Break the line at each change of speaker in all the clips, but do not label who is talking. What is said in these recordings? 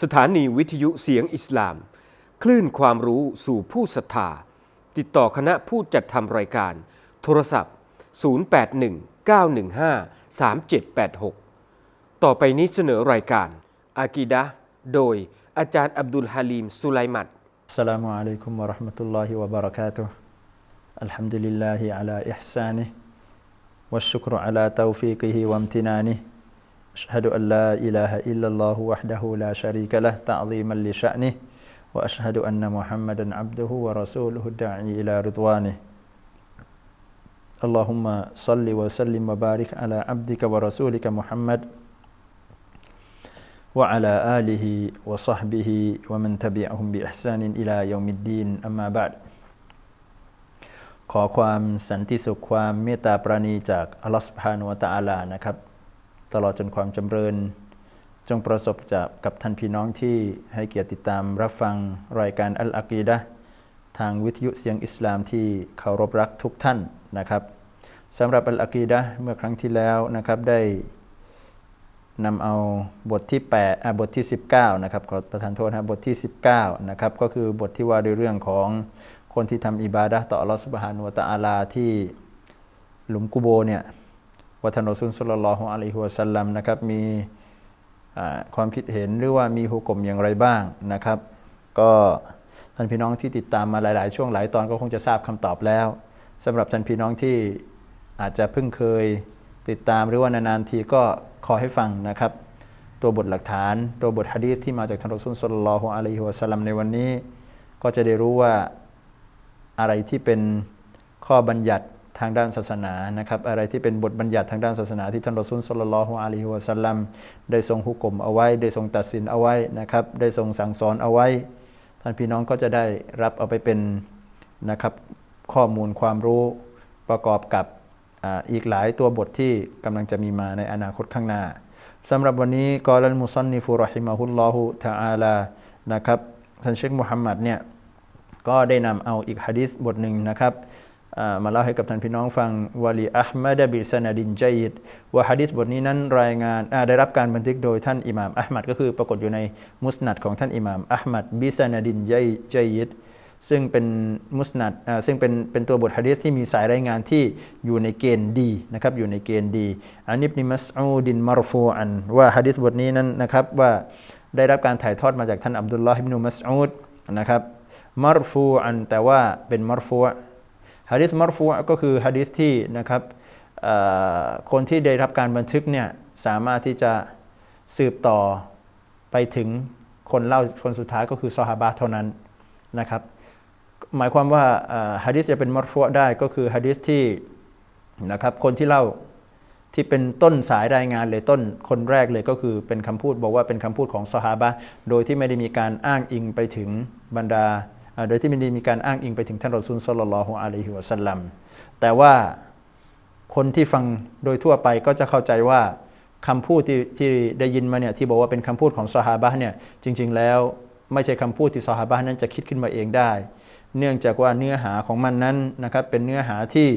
สถานีวิทยุเสียงอิสลาม คลื่นความรู้สู่ผู้ศรัทธา ติดต่อคณะผู้จัดทำรายการ โทรศัพท์ 0819153786 ต่อไปนี้เสนอรายการ อากีดะห์โดยอาจารย์อับดุลฮาลีมสุไลมัด
السلام عليكم ورحمة الله وبركاته الحمد لله على إحسانه والشكر على توفيقه وامتنانه أشهد أن لا إله إلا الله وحده لا شريك له تعظيما لشأنه وأشهد أن محمدا عبده ورسوله الداعي إلى رضوانه. اللهم صل وسلم وبارك على عبدك ورسولك محمد وعلى آله وصحبه ومن تبعهم بإحسان إلى يوم الدين أما بعد. ขอความสันติสุขความเมตตาปราณีจากอัลลอฮฺสุบฮานุวะตะอาลานะครับ ตลอดจนความจำเริญ จงประสบจากกับท่านพี่น้องที่ให้เกียรติติดตามรับฟังรายการอัลอากีดะทางวิทยุเสียงอิสลามที่เคารพรักทุกท่านนะครับสำหรับอัลอากีดะเมื่อครั้งที่แล้วนะครับได้นำเอาบทที่8อ่าบทที่ 19นะครับขอประทานโทษนะบทที่ 19นะครับก็คือบทที่ว่าด้วยเรื่องของคนที่ทำอิบาดะต่ออัลลอฮฺสุบฮานุวะตะอาลาที่หลุมกุโบเนี่ย วัฒนรสุลสุลลัลลอฮุอะลัยฮิวะสัลลัมนะครับมีความคิดเห็นหรือว่ามีหุกกมอย่างไรบ้างนะครับ ก็ท่านพี่น้องที่ติดตามมาหลาย ๆ ช่วงหลายตอนก็คงจะทราบคำตอบแล้วสำหรับท่านพี่น้องที่อาจจะเพิ่งเคยติดตามหรือว่านานๆทีก็ขอให้ฟังนะครับ ตัวบทหลักฐาน ตัวบทฮะดีษที่มาจากท่านรอซูลสุลลัลลอฮุอะลัยฮิวะสัลลัมในวันนี้ ก็จะได้รู้ว่าอะไรที่เป็นข้อบัญญัติ ทางด้านศาสนานะครับอะไรที่เป็นบทบัญญัติทางด้านศาสนาที่ท่านรอซูลสุลลัลฮุอะลัยฮิวะสัลลัมได้ทรงหุกกลมเอาไว้ ได้ทรงตัดสินเอาไว้นะครับได้ทรงสั่งสอนเอาไว้ ท่านพี่น้องก็จะได้รับเอาไปเป็นนะครับข้อมูลความรู้ประกอบกับอ่าอีกหลายตัวบทที่กำลังจะมีมาในอนาคตข้างหน้าสำหรับวันนี้กอลัลมุซันนิฟุรอฮิมะฮุลลอฮุตะอาลานะครับท่านเชคมุฮัมมัดเนี่ยก็ได้นำเอาอีกฮะดีษบทหนึ่งนะครับ มาเล่าให้กับท่านพี่น้องฟังวะลีอัลมัดบิสนาดินจัยดว่าฮะดีษบทนี้นั้นรายงานได้รับการบันทึกโดยท่านอิหม่ามอัลมัดก็คือปรากฏอยู่ในมุสนัดของท่านอิหม่ามอัลมัดบิสนาดินจัยดซึ่งเป็นมุสนัดซึ่งเป็นเป็นตัวบทฮะดีษที่มีสายรายงานที่อยู่ในเกณฑ์ดีนะครับอยู่ในเกณฑ์ดีอันนี้นิมัสอูดินมารฟูอันว่าฮะดีษบทนี้นั้นนะครับว่าได้รับการถ่ายทอดมาจากท่านอับดุลลอฮ์อิบนุมัสอูดนะครับมารฟูอันแต่ว่าเป็นมารฟู ฮะดีษมารฟูก็คือฮะดีษที่นะครับคนที่ได้รับการบันทึกเนี่ยสามารถที่จะสืบต่อไปถึงคนเล่าคนสุดท้ายก็คือซอฮาบะห์เท่านั้นนะครับ หมายความว่าฮะดิษจะเป็นมัรฟัวได้ก็คือฮะดิษที่นะครับคนที่เล่าที่เป็นต้นสายรายงานเลยต้นคนแรกเลยก็คือเป็นคำพูดบอกว่าเป็นคำพูดของซอฮาบะห์โดยที่ไม่ได้มีการอ้างอิงไปถึงบรรดา โดยที่ไม่ได้มีการอ้างอิงไปถึงท่านรอซูลสลลัลลอฮุอะลัยฮิวะสัลลัมแต่ว่าคนที่ฟังโดยทั่วไปก็จะเข้าใจว่าคำพูดที่ที่ได้ยินมาเนี่ยที่บอกว่าเป็นคำพูดของซอฮาบะเนี่ยจริง ๆ แล้วไม่ใช่คำพูดที่ซอฮาบะนั้นจะคิดขึ้นมาเองได้ เนื่องจากว่าเนื้อหาของมันนั้นนะครับเป็นเนื้อหาที่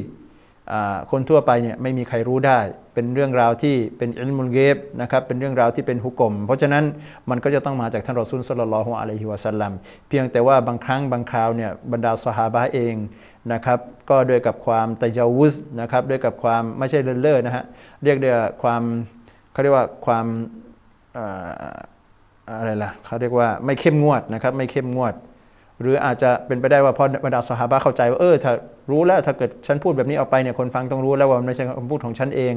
คนทั่วไปเนี่ยไม่มีใครรู้ได้ เป็นเรื่องราวที่เป็นอิลมุลเกบนะครับเป็นเรื่องราวที่เป็นฮุกกลมเพราะฉะนั้นมันก็จะต้องมาจากท่านรอซูลสลลัลลอฮุอะลัยฮิวะสัลลัมเพียงแต่ว่าบางครั้งบางคราวเนี่ยบรรดาสหาบะเองนะครับก็ด้วยกับความตะยาวุซนะครับด้วยกับความไม่ใช่เลินเล่อนะฮะเรียกด้วยความเขาเรียกว่าความอาอะไรล่ะเขาเรียกว่าไม่เข้มงวดนะครับไม่เข้มงวด หรืออาจจะเป็นไปได้ว่าพอบรรดาสหาบะห์เข้าใจว่าเออถ้ารู้แล้วถ้าเกิดฉันพูดแบบนี้ออกไปเนี่ยคนฟังต้องรู้แล้วว่ามันไม่ใช่คำพูดของฉันเอง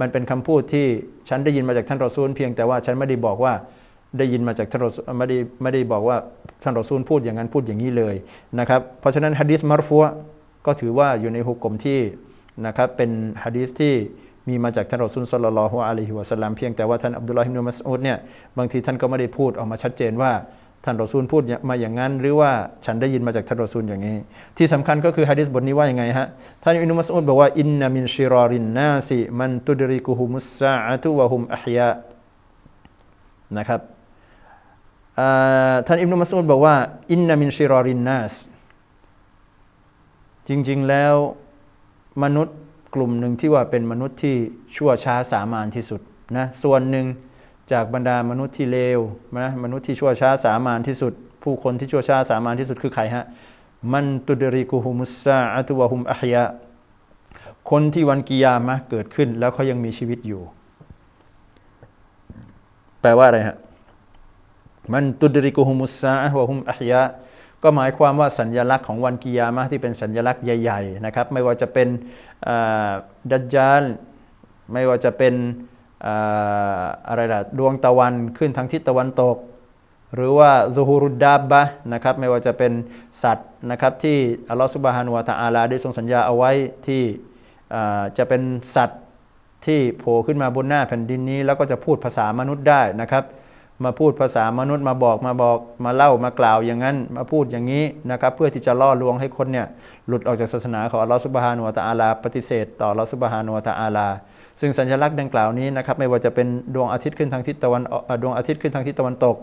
มันเป็นคำพูดที่ฉันได้ยินมาจากท่านรอซูลเพียงแต่ว่าฉันไม่ได้บอกว่าได้ยินมาจากท่านรอซูลไม่ได้ไม่ได้บอกว่าท่านรอซูลพูดอย่างนั้นพูดอย่างนี้เลยนะครับเพราะฉะนั้นฮะดิษมารฟัวก็ถือว่าอยู่ในหุกกลมที่นะครับเป็นฮะดิษที่มีมาจากท่านรอซูลศ็อลลัลลอฮุอะลัยฮิวะสัลลัมเพียงแต่ว่าท่านอับดุลลอฮ์อิบนุมัสอูดเนี่ยบางทีท่านก็ไม่ได้พูดออกมาชัดเจนว่า ท่านรอซูลพูดมาอย่างนั้น หรือว่าฉันได้ยินมาจากท่านรอซูลอย่างนี้ ที่สำคัญก็คือฮะดิษบทนี้ว่าอย่างไงฮะท่านอิบนุมัสอูดบอกว่าอินนามินชิรอรินนาสิมันตุดริกุฮุมุสซาอะตุวะฮุมอะฮยานะครับท่านอิบนุมัสอูดบอกว่าอินนามินชิรอรินนาสจริงๆแล้วมนุษย์กลุ่มหนึ่งที่ว่าเป็นมนุษย์ที่ชั่วช้าสามานที่สุดนะส่วนหนึ่ง จากบรรดามนุษย์ที่เลวนะมนุษย์ที่ชั่วช้าสามานที่สุด ผู้คนที่ชั่วช้าสามานที่สุดคือใครฮะมันตุดริกุฮุมุสซาอะตุวะฮุมอัฮยาคนที่วันกิยามะเกิดขึ้นแล้วเขายังมีชีวิตอยู่ แปลว่าอะไรฮะมันตุดริกุฮุมุสซาอะฮ์วะฮุมอัฮยะก็หมายความว่าสัญญลักษณ์ของวันกิยามะที่เป็นสัญญลักษณ์ใหญ่ ๆ นะครับ ไม่ว่าจะเป็นดัจจาลไม่ว่าจะเป็น อะไรล่ะดวงตะวันขึ้นทางทิศตะวันตก หรือว่าซูฮูรุดดาบะนะครับไม่ว่าจะเป็นสัตว์นะครับที่อัลลอฮฺสุบฮานุวะตะอาลาได้ทรงสัญญาเอาไว้ที่จะเป็นสัตว์ที่โผล่ขึ้นมาบนหน้าแผ่นดินนี้ แล้วก็จะพูดภาษามนุษย์ได้นะครับมาพูดภาษามนุษย์มาบอกมาบอกมาเล่ามากล่าวอย่างนั้น มาพูดอย่างนี้นะครับเพื่อที่จะล่อลวงให้คนเนี่ยหลุดออกจากศาสนาของอัลลอฮฺสุบฮานุวะตะอาลา ปฏิเสธ ต่ออัลลอฮฺสุบฮานุวะตะอาลา ซึ่งสัญลักษณ์ดังกล่าวนี้นะครับไม่ว่าจะเป็นดวงอาทิตย์ขึ้นทางทิศตะวันออกดวงอาทิตย์ขึ้นทางทิศตะวันตก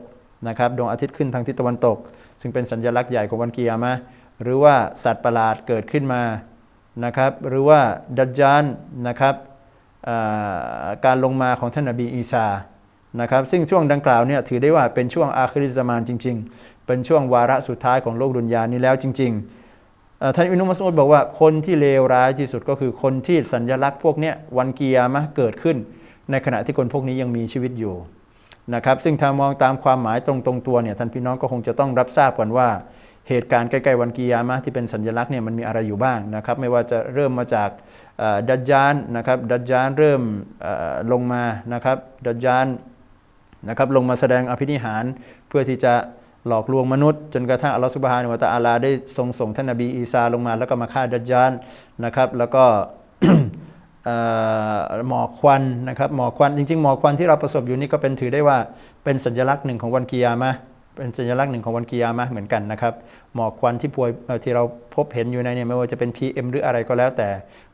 นะครับดวงอาทิตย์ขึ้นทางทิศตะวันตก ซึ่งเป็นสัญลักษณ์ใหญ่ของวันกิยามะหรือว่าสัตว์ประหลาดเกิดขึ้นมานะครับหรือว่าดัจจานนะครับการลงมาของท่านนบีอีสานะครับซึ่งช่วงดังกล่าวเนี่ยถือได้ว่าเป็นช่วงอาคริสมานจริง ๆ เป็นช่วงวาระสุดท้ายของโลกดุนยานี้แล้วจริง ๆ ท่านอินุมัสอุดบอกว่าคนที่เลวร้ายที่สุดก็คือคนที่สัญญลักษณ์พวกนี้วันเกิยามะเกิดขึ้น ในขณะที่คนพวกนี้ยังมีชีวิตอยู่นะครับซึ่งถ้ามองตามความหมายตรงตรงๆตัวเนี่ยท่านพี่น้องก็คงจะต้องรับทราบก่อนว่า เหตุการณ์ใกล้ๆวันกิยามะที่เป็นสัญลักษณ์เนี่ยมันมีอะไรอยู่บ้างนะครับไม่ว่าจะเริ่มมาจากดัจจานนะครับดัจจานเริ่มลงมานะครับดัจจานนะครับลงมาแสดงอภินิหารเพื่อที่จะ หลอกลวงมนุษย์ จนกระทั่งอัลลอฮฺสุบฮานุวะตะอาลาได้ทรงส่งท่านนบีอีสาลงมา แล้วก็มาฆ่าดัจจานนะครับ แล้วก็หมอกควันนะครับหมอกควันจริงๆหมอกควันที่เราประสบอยู่นี่ก็เป็นถือได้ว่าเป็นสัญลักษณ์หนึ่งของวันกิยามะเป็นสัญลักษณ์หนึ่งของวันกิยามะเหมือนกันนะครับหมอกควันที่พวยที่เราพบเห็นอยู่ในเนี่ยไม่ว่าจะเป็น PM หรืออะไรก็แล้วแต่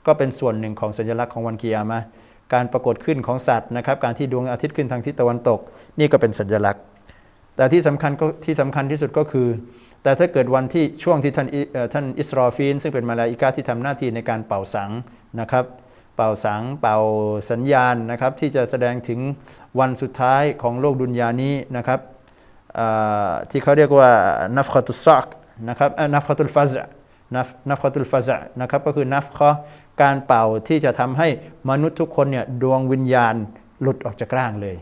ก็เป็นส่วนหนึ่งของสัญลักษณ์ของวันกิยามะการปรากฏขึ้นของสัตว์นะครับการที่ดวงอาทิตย์ขึ้นทางทิศตะวันตก นี่ก็เป็นสัญลักษณ์ แต่ที่สำคัญก็ที่สำคัญที่สุดก็คือ แต่ถ้าเกิดวันที่ช่วงที่ท่านอิเอ่อท่านอิสรอฟีน ซึ่งเป็นมาลาอิกาที่ทำหน้าที่ในการเป่าสังนะครับ เป่าสังเป่าสัญญาณนะครับ ที่จะแสดงถึงวันสุดท้ายของโลกดุนยานี้นะครับที่เขาเรียกว่านัฟคตุสซักนะครับนัฟคตุลฟัซะนัฟนัฟคตุลฟัซะนะครับก็คือนัฟคอการเป่าที่จะทำให้มนุษย์ทุกคนเนี่ยดวงวิญญาณหลุดออกจากร่างเลย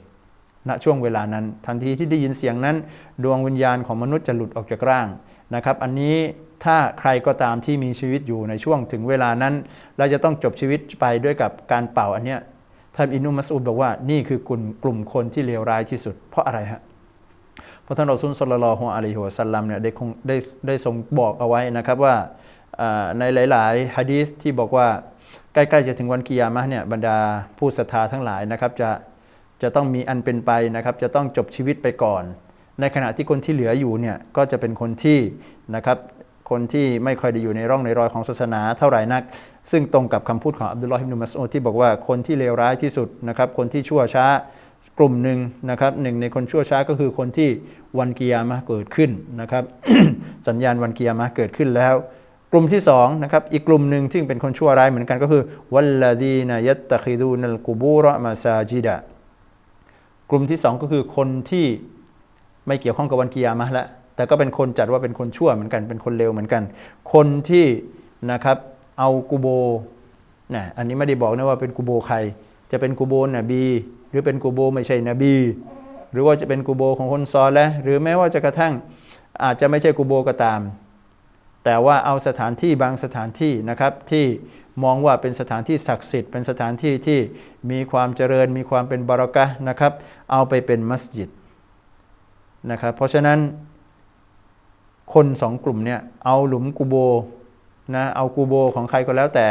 ณช่วงเวลานั้น ทันทีที่ได้ยินเสียงนั้น ดวงวิญญาณของมนุษย์จะหลุดออกจากร่างนะครับ อันนี้ถ้าใครก็ตามที่มีชีวิตอยู่ในช่วงถึงเวลานั้น เราจะต้องจบชีวิตไปด้วยกับการเป่าอันเนี้ยท่านอินุมัสอุดบอกว่านี่คือกลุ่มกลุ่มคนที่เลวร้ายที่สุด เพราะอะไรฮะพระท่านรอซูลสลลัลลฮุอะลัยฮิวะสัลลัมเนี่ยได้คงได้ได้ทรงบอกเอาไว้นะครับว่าในหลาย ๆฮะดีษที่บอกว่าใกล้ ๆ จะถึงวันกิยามะเนี่ยบรรดาผู้ศรัทธาทั้งหลายนะครับจะ จะต้องมีอันเป็นไปนะครับจะต้องจบชีวิตไปก่อน ในขณะที่คนที่เหลืออยู่เนี่ยก็จะเป็นคนที่นะครับคนที่ไม่ค่อยได้อยู่ในร่องในรอยของศาสนาเท่าไหร่นัก ซึ่งตรงกับคำพูดของอับดุลลอฮ์อิบนุมัสอูที่บอกว่าคนที่เลวร้ายที่สุดนะครับคนที่ชั่วช้ากลุ่มหนึ่งนะครับหนึ่งในคนชั่วช้าก็คือคนที่วันกิยามะเกิดขึ้นนะครับสัญญาณวันกิยามะเกิดขึ้นแล้ว กลุ่มที่สองนะครับอีกกลุ่มหนึ่งที่เป็นคนชั่วร้ายเหมือนกันก็คือวัลลดีนยัตตะคิดูนัลกุบูรมาซาจิดะ ลุ่มที่สองก็คือคนที่ไม่เกี่ยวข้องกับวันกิยามะห์แล้วแต่ก็เป็นคนจัดว่าเป็นคนชั่วเหมือนกันเป็นคนเลวเหมือนกัน คนที่นะครับเอากูโบนะอันนี้ไม่ได้บอกนะว่าเป็นกูโบใคร จะเป็นกูโบนบีหรือเป็นกูโบไม่ใช่นบีหรือว่าจะเป็นกูโบของคนซอและหรือแม้ว่าจะกระทั่งอาจจะไม่ใช่กูโบก็ตาม แต่ว่าเอาสถานที่บางสถานที่นะครับที่ มองว่าเป็นสถานที่ศักดิ์สิทธิ์เป็นสถานที่ที่มีความเจริญ มีความเป็นบารอกะนะครับ เอาไปเป็นมัสยิดนะครับเพราะฉะนั้นคนสองกลุ่มเนี่ยเอาหลุมกูโบนะเอากูโบของใครก็แล้วแต่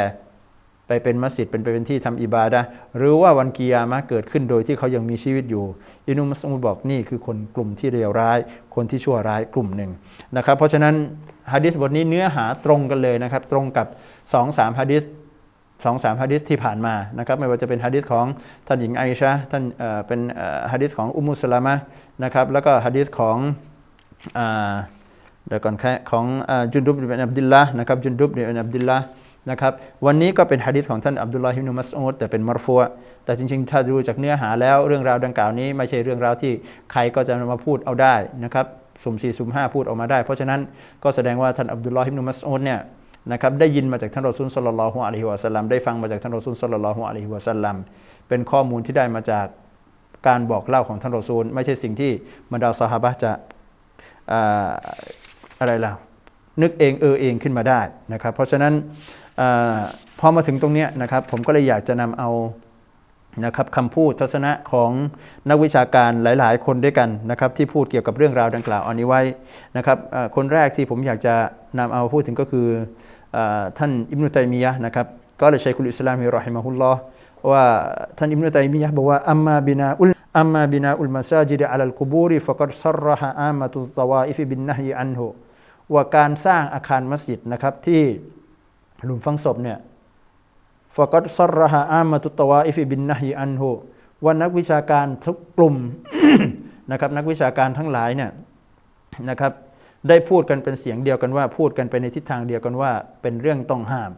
ไปเป็นมัสยิดเป็นไปเป็นที่ทำอิบาดะห์หรือว่าวันกิยามะเกิดขึ้นโดยที่เขายังมีชีวิตอยู่อินุมัสมุดบอกนี่คือคนกลุ่มที่เลวร้าย คนที่ชั่วร้ายกลุ่มหนึ่งนะครับ เพราะฉะนั้น ฮะดิษบทนี้เนื้อหาตรงกันเลยนะครับ ตรงกับ2อสามฮะดิษสองสามฮะดิษที่ผ่านมานะครับไม่ว่าจะเป็นฮะดิษของท่านหญิงไอชะท่านเป็นฮะดิษของอุมุสลามะนะครับแล้วก็ฮะดิษของเดี๋ยวก่อนแค่ของอจุนดุบบินอับดิลละนะครับจุนดุบบินอับดิลละนะครับวันนี้ก็เป็นฮะดิษของท่านอับดุลลอฮิบนุมัสอูดแต่เป็นมารฟัวแต่จริงๆ ถ้าดูจากเนื้อหาแล้วเรื่องราวดังกล่าวนี้ ไม่ใช่เรื่องราวที่ใครก็จะมาพูดเอาได้นะครับ สุ่มสี่สุ่มห้าพูดออกมาได้ เพราะฉะนั้นก็แสดงว่าท่านอับดุลลอฮิบนุมัสอูดเนี่ยนะครับได้ยินมาจากท่านรอซูลสลลัลลอฮุอะลัยฮิวะสัลลัมได้ฟังมาจากท่านรอซูลสลลัลลอฮุอะลัยฮิวะสัลลัมเป็นข้อมูลที่ได้มาจากการบอกเล่าของท่านรอซูล ไม่ใช่สิ่งที่บรรดาซอฮาบะจะอะไรล่ะนึกเองเออเองขึ้นมาได้นะครับ เพราะฉะนั้นอพอมาถึงตรงนี้นะครับผมก็เลยอยากจะนำเอา นะครับคำพูดทัศนะของนักวิชาการหลาย ๆ คนด้วยกันนะครับที่พูดเกี่ยวกับเรื่องราวดังกล่าวอันนี้ไว้นะครับคนแรกที่ผมอยากจะนำเอาพูดถึงก็คืออท่านอิบนุตัยมียะนะครับก็เลยใช้คุลอิสลามิรอฮิมะฮุลลอฮ์ว่าท่านอิบนุตัยมียะบอกว่าอัมมาบินาอุลอัมมาบินาอุลมาซาจิดอัลลกุบูริฟะกัดซัรรฮะอามาตุตวาอิฟิบินนะฮีอันฮุว่าการสร้างอาคารมัสยิดนะครับที่หลุมฝังศพเนี่ย ฟกัดซัรรฮะอามาตุตวาอิฟิบินนะฮีอันโฮว่านักวิชาการทุกกลุ่มนะครับนักวิชาการทั้งหลายเนี่ยนะครับได้พูดกันเป็นเสียงเดียวกันว่าพูดกันไปในทิศทางเดียวกันว่า เป็นเรื่องต้องห้าม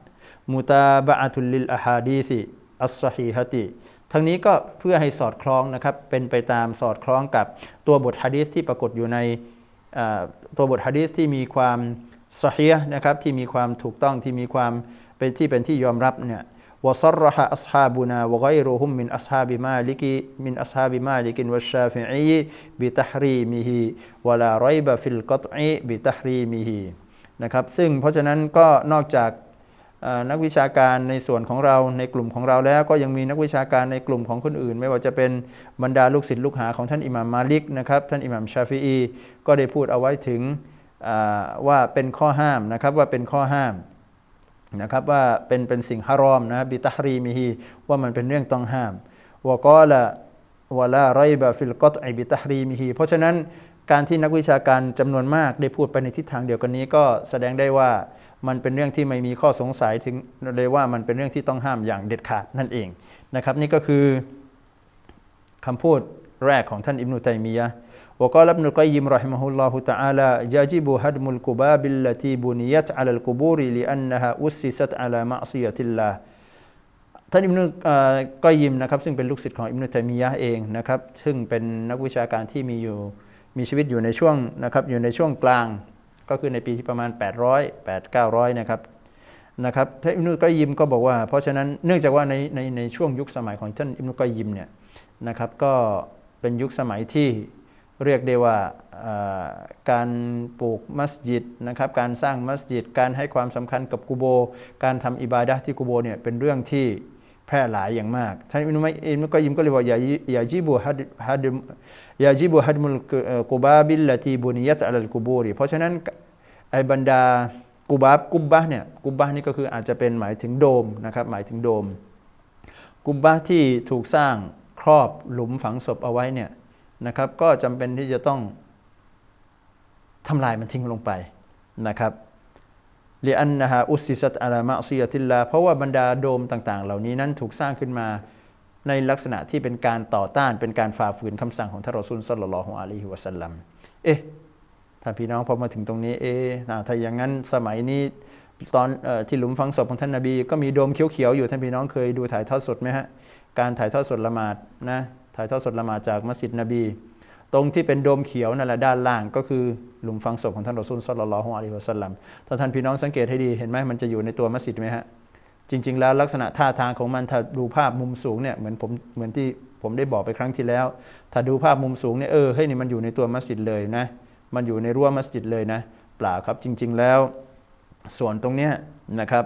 มุตาบะอะตุลิลอะฮาดีซิอัสซฮีฮติทั้งนี้ก็เพื่อให้สอดคล้องนะครับเป็นไปตามสอดคล้องกับตัวบทฮะดีษที่ปรากฏอยู่ในตัวบทฮะดีษที่มีความสฮีฮ์นะครับที่มีความถูกต้องที่มีความเป็นที่เป็นที่ยอมรับเนี่ย วะซัรรฮะอัศฮาบุนาวะไกรุฮุมมินอัศฮาบิมาลิกิมินอัศฮาบิมาลิกินวัชชาฟิอีบิตฮรีมิฮิวะลารอยบะฟิลกัตอีบิตฮรีมิฮินะครับซึ่งเพราะฉะนั้นก็นอกจากนักวิชาการในส่วนของเราในกลุ่มของเราแล้วก็ยังมีนักวิชาการในกลุ่มของคนอื่น ไม่ว่าจะเป็นบรรดาลูกศิษย์ลูกหาของท่านอิหม่ามมาลิกนะครับท่านอิหม่ามชาฟิอีก็ได้พูดเอาไว้ถึงว่าเป็นข้อห้ามนะครับว่าเป็นข้อห้าม นะครับว่าเป็นเป็นสิ่งฮารอมนะบิตฮรีมิฮีว่ามันเป็นเรื่องต้องห้ามวกอละวะลาไรบะฟิลกอตไอบิตฮรีมิฮีเพราะฉะนั้นการที่นักวิชาการจำนวนมากได้พูดไปในทิศทางเดียวกันนี้ก็แสดงได้ว่ามันเป็นเรื่องที่ไม่มีข้อสงสัยถึงเลยว่ามันเป็นเรื่องที่ต้องห้ามอย่างเด็ดขาดนั่นเองนะครับนี่ก็คือคำพูดแรกของท่านอิบนุตัยมียะ وقال ابن القيم رحمه الله تعالى يجب هدم القباب التي بنيت على القبور لأنها أسست على معصية الله ท่านอิบนุเอ่อกอยยิมนะครับซึ่งเป็นลูกศิษย์ของอิบนุตัยมียะห์เองนะครับซึ่งเป็นนักวิชาการที่มีอยู่มีชีวิตอยู่ในช่วงนะครับอยู่ในช่วงกลาง ก็คือในปีที่ประมาณ 800 8 900นะครับนะครับท่านอิบนุกอยยิมก็บอกว่า เพราะฉะนั้นเนื่องจากว่าในในในช่วงยุคสมัยของท่านอิบนุกอยยิมเนี่ยนะครับก็เป็นยุคสมัยที่ เรียกได้ว่าการปลูกมัสยิดนะครับการสร้างมัสยิด การให้ความสำคัญกับกุโบ การทำอิบาดะที่กุโบเนี่ยเป็นเรื่องที่แพร่หลายอย่างมากท่านอินุมัยอินุกอยยิมก็เลยบอกอย่าอย่าจิบุฮัดฮัดอย่าจิบุฮัดมุลกุบาบิลลตีบุนิยัตอัลกุบูรีเพราะฉะนั้นไอ้บรรดากุบาบกุบบะเนี่ยกุบบะนี่ก็คืออาจจะเป็นหมายถึงโดมนะครับหมายถึงโดม กุบบะที่ถูกสร้างครอบหลุมฝังศพเอาไว้เนี่ย นะครับ ก็จำเป็นที่จะต้องทำลายมันทิ้งลงไปนะครับเรียนนะฮะอุสิสัตอัลามะซียติลลาเพราะว่าบรรดาโดมต่าง ๆ เหล่านี้นั้นถูกสร้างขึ้นมาในลักษณะที่เป็นการต่อต้านเป็นการฝ่าฝืนคำสั่งของท่านรอซูลสัลลัลลอฮุอะลัยฮิวะสัลลัมเอ๊ะถ้าพี่น้องพอมาถึงตรงนี้เอ๊ะถ้าอย่างนั้นสมัยนี้ตอนอที่หลุมฝังศพของท่านนบี ก็มีโดมเขียวๆอยู่ท่านพี่น้องเคยดูถ่ายทอดสดไหมฮะการถ่ายทอดสดละหมาดนะ ถ่ายทอดสดละหมาดจากมัสยิดนบี ตรงที่เป็นโดมเขียวนั่นแหละด้านล่างก็คือหลุมฝังศพของท่านรอซูลสลลัลลอฮุอะลัยฮิวะสัลลัมถ้าท่านพี่น้องสังเกตให้ดีเห็นไหมมันจะอยู่ในตัวมัสยิดไหมฮะจริง ๆ แล้วลักษณะท่าทางของมันถ้าดูภาพมุมสูงเนี่ยเหมือนผมเหมือนที่ผมได้บอกไปครั้งที่แล้ว ถ้าดูภาพมุมสูงเนี่ยเออเฮ้ยนี่มันอยู่ในตัวมัสยิดเลยนะมันอยู่ในรั้วมัสยิดเลยนะเปล่าครับจริง ๆ แล้ว ส่วนตรงเนี้ยนะครับ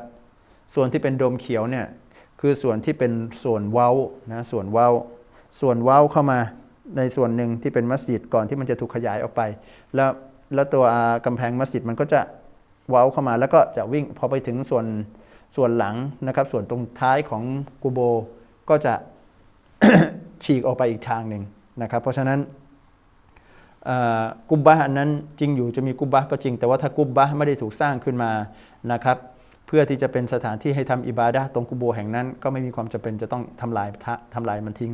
ส่วนที่เป็นโดมเขียวเนี่ยคือส่วนที่เป็นส่วนเว้านะส่วนเว้า ส่วนว้าเข้ามาในส่วนหนึ่งที่เป็นมัสยิดก่อนที่มันจะถูกขยายออกไป แล้วแล้วตัวกำแพงมัสยิดมันก็จะเว้าเข้ามาแล้วก็จะวิ่งพอไปถึงส่วนส่วนหลังนะครับ ส่วนตรงท้ายของกูโบก็จะฉีกออกไปอีกทางหนึ่งนะครับ เพราะฉะนั้นกุบบะอันนั้นจริงอยู่จะมีกุบบะก็จริง แต่ว่าถ้ากุบบะไม่ได้ถูกสร้างขึ้นมานะครับ เพื่อที่จะเป็นสถานที่ให้ทำอิบาดะตรงกุโบแห่งนั้น ก็ไม่มีความจำเป็นจะต้องทำลายทะทำลายมันทิ้ง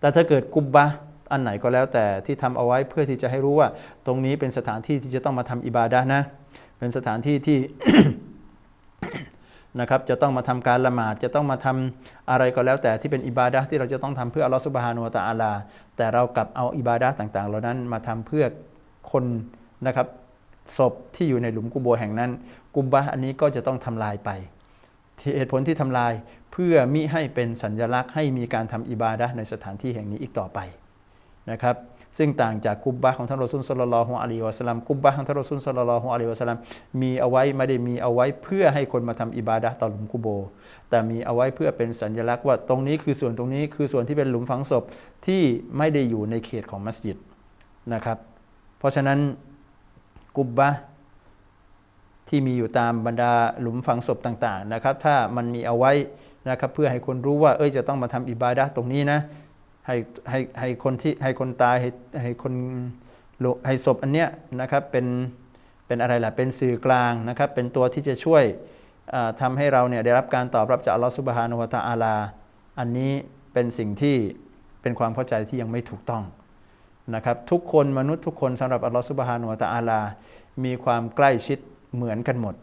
แต่ถ้าเกิดกุบบะอันไหนก็แล้วแต่ที่ทำเอาไว้เพื่อที่จะให้รู้ว่า ตรงนี้เป็นสถานที่ที่จะต้องมาทำอิบาดะห์นะ เป็นสถานที่ที่นะครับจะต้องมาทำการละหมาดจะต้องมาทำอะไรก็แล้วแต่ที่เป็นอิบาดะห์ที่เราจะต้องทำเพื่ออัลลอฮฺซุบฮานุตะอาลา แต่เรากลับเอาอิบาดะห์ต่าง ๆ เหล่านั้นมาทำเพื่อคนนะครับศพที่อยู่ในหลุมกุโบแห่งนั้น กุบบะอันนี้ก็จะต้องทำลายไป เหตุผลที่ทำลาย เพื่อมิให้เป็นสัญลักษณ์ให้มีการทำอิบาดะในสถานที่แห่งนี้อีกต่อไปนะครับซึ่งต่างจากกุบบะของท่านรอซูลศ็อลลัลลอฮุอะลัยฮิวะสัลลัมกุบบะของท่านรอซูลศ็อลลัลลอฮุอะลัยฮิวะสัลลัมมีเอาไว้ไม่ได้มีเอาไว้เพื่อให้คนมาทำอิบาดะต่อหลุมกุโบ แต่มีเอาไว้เพื่อเป็นสัญลักษณ์ว่าตรงนี้คือส่วนตรงนี้คือส่วนที่เป็นหลุมฝังศพที่ไม่ได้อยู่ในเขตของมัสยิดนะครับ เพราะฉะนั้นกุบบะ ที่มีอยู่ตามบรรดาหลุมฝังศพต่างๆนะครับ ถ้ามันมีเอาไว้นะครับเพื่อให้คนรู้ว่าเอ้ยจะต้องมาทำอิบาดะห์ตรงนี้นะให้ให้ให้คนที่ให้คนตายให้ให้คนโลให้ศพอันเนี้ยนะครับเป็นเป็นอะไรล่ะเป็นสื่อกลางนะครับ เป็นตัวที่จะช่วยอ่าทำให้เราเนี่ยได้รับการตอบรับจากอัลลอฮฺซุบฮานุวะตะอาลา อันนี้เป็นสิ่งที่เป็นความเข้าใจที่ยังไม่ถูกต้องนะครับทุกคนมนุษย์ทุกคนสำหรับอัลลอฮฺซุบฮานุวะตะอาลา มีความใกล้ชิด เหมือนกันหมด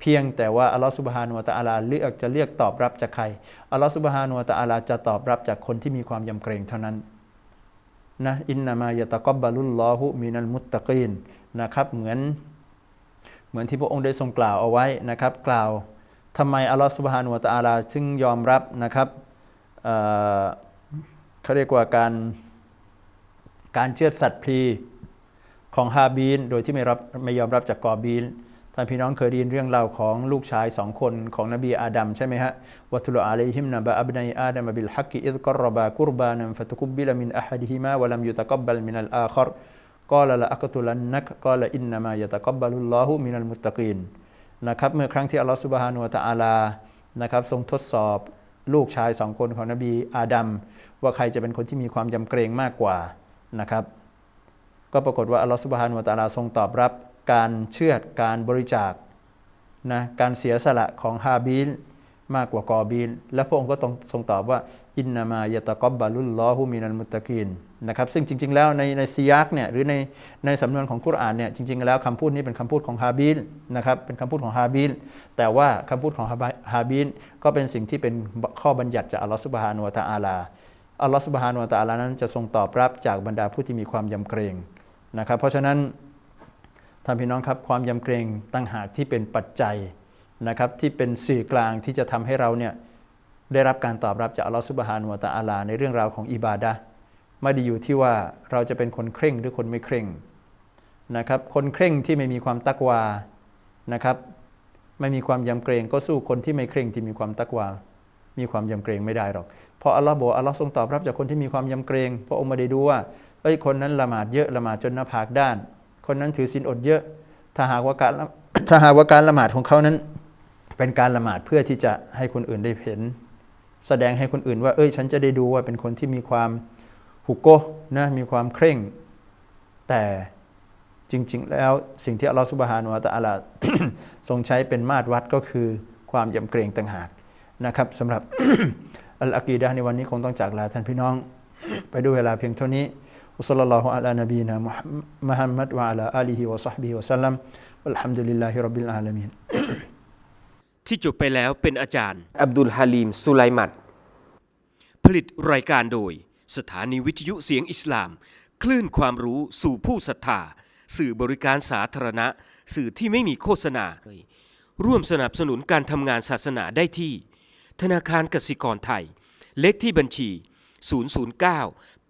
เพียงแต่ว่าอัลลอฮฺสุบฮานุวะตะอาลาเลือกจะเลือกตอบรับจากใครอัลลอฮฺสุบฮานุวะตะอาลาจะตอบรับจากคนที่มีความยำเกรงเท่านั้นนะอินนามายะตะกอบบะลุลลอฮุมินัลมุตตะกีนนะครับเหมือนเหมือนที่พระองค์ได้ทรงกล่าวเอาไว้นะครับ กล่าวทำไมอัลลอฮฺสุบฮานุวะตะอาลาซึ่งยอมรับนะครับเขาเรียกว่าการการเชือดสัตว์พี ของฮาบีน โดยที่ไม่รับไม่ยอมรับจากกอบีนท่านพี่น้องเคยได้ยินเรื่องราวของลูกชายสองคนของนบีอาดัมใช่ไหมฮะวัตุลอาลัยฮิมนะบะอับนัยอาดัมบิลฮักกิอิดกรบากุรบานันฟะตุกุบบิลมินอะฮัดฮิมาวะลัมยุตะกับบัลมินัลอาครกอลละอักตุลันนักกอลอินนามายะตะกับบัลุลลอฮุมินัลมุตตะกีนนะครับเมื่อครั้งที่อัลลอฮฺซุบฮานุวะตะอาลานะครับทรงทดสอบลูกชายสองคนของนบีอาดัมว่าใครจะเป็นคนที่มีความยำเกรงมากกว่านะครับ ก็ปรากฏว่าอัลลอฮฺสุบฮานุวะตะอาลาทรงตอบรับการเชื่อดการบริจาคนะการเสียสละของฮาบีลมากกว่ากอบีลและพระองค์ก็ต้องทรงตอบว่าอินนามายะตะกอบบาลุลลอฮุมินัลมุตะกีนนะครับซึ่งจริง ๆ แล้วในในซียักเนี่ยหรือในในสำนวนของกุรอานเนี่ยจริง ๆ แล้วคำพูดนี้เป็นคำพูดของฮาบีลนะครับเป็นคำพูดของฮาบีลแต่ว่าคำพูดของฮาบฮาบีลก็เป็นสิ่งที่เป็นข้อบัญญัติจากอัลลอฮฺสุบฮานุวะตะอาลาอัลลอฮฺสุบฮานุวะตะอาลานั้นจะทรงตอบรับจากบรรดาผู้ที่มีความยำเกรง นะครับ เพราะฉะนั้นท่านพี่น้องครับความยำเกรงตั้งหากที่เป็นปัจจัยนะครับที่เป็นสื่อกลางที่จะทำให้เราเนี่ยได้รับการตอบรับจากอัลลอฮฺสุบฮานุวะตะอาลา ในเรื่องราวของอิบาดะไม่ได้อยู่ที่ว่าเราจะเป็นคนเคร่งหรือคนไม่เคร่งนะครับคนเคร่งที่ไม่มีความตักวานะครับไม่มีความยำเกรงก็สู้คนที่ไม่เคร่งที่มีความตักวา มีความยำเกรงไม่ได้หรอก เพราะอัลลอฮ์บอกอัลลอฮ์ทรงตอบรับจากคนที่มีความยำเกรงพระองค์ไม่ได้ดูว่า เอ้ยคนนั้นละหมาดเยอะละหมาดจนหน้าผากด้าน คนนั้นถือศีลอดเยอะ ถ้าหากว่าการถ้าหากว่าการละหมาดของเขานั้น เป็นการละหมาดเพื่อที่จะให้คนอื่นได้เห็น แสดงให้คนอื่นว่า เอ้ย ฉันจะได้ดูว่าเป็นคนที่มีความหุกโกนะมีความเคร่ง แต่จริง ๆ แล้วสิ่งที่อัลลอฮฺสุบฮานุวะตะอาลาทรงใช้เป็นมาตรวัดก็คือความยำเกรงต่างหากนะครับสำหรับอัลอากีดะในวันนี้คงต้องจากลาท่านพี่น้อง ไปด้วยเวลาเพียงเท่านี้ อัสลลัลลอฮุอะลานบีนะมุฮัมมัดวะอะลาอาลีฮิวะซอฮบิฮิวะสัลลัมวัลฮัมดุลิลลาฮิร็อบบิลอาลามีน
ที่จบไปแล้วเป็นอาจารย์ อับดุลฮาลีมสุไลมัด ผลิตรายการโดย สถานีวิทยุเสียงอิสลาม คลื่นความรู้สู่ผู้ศรัทธา สื่อบริการสาธารณะ สื่อที่ไม่มีโฆษณา ร่วมสนับสนุนการทำงานศาสนาได้ที่ ธนาคารกสิกรไทย เลขที่บัญชี 009